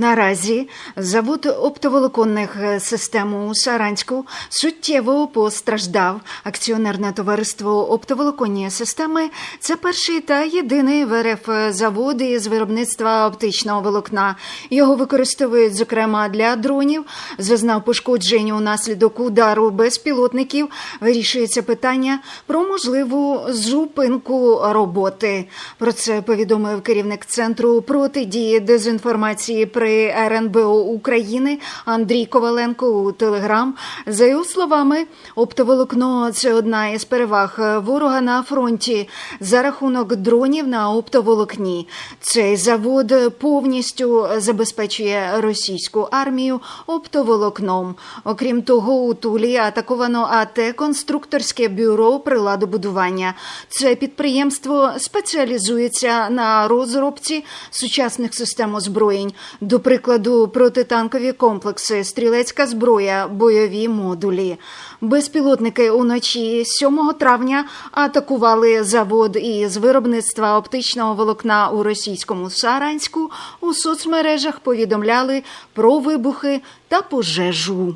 Наразі завод оптоволоконних е, систем у Саранську суттєво постраждав. Акціонерне товариство оптоволоконні системи це перший та єдиний в РФ завод із виробництва оптичного волокна. Його використовують зокрема для дронів. Зазнав пошкоджень унаслідок удару безпілотників. Вирішується питання про можливу зупинку роботи. Про це повідомив керівник центру протидії дезінформації при РНБО України Андрій Коваленко у Телеграм. За його словами, оптоволокно це одна із переваг ворога на фронті за рахунок дронів на оптоволокні. Цей завод повністю забезпечує російську армію оптоволокном. Окрім того, у Тулі атаковано АТ конструкторське бюро приладобудування. Це підприємство спеціалізується на розробці сучасних систем озброєнь, прикладу, протитанкові комплекси, стрілецька зброя, бойові модулі. Безпілотники уночі 7 травня атакували завод із виробництва оптичного волокна у російському Саранську. У соцмережах повідомляли про вибухи та пожежу.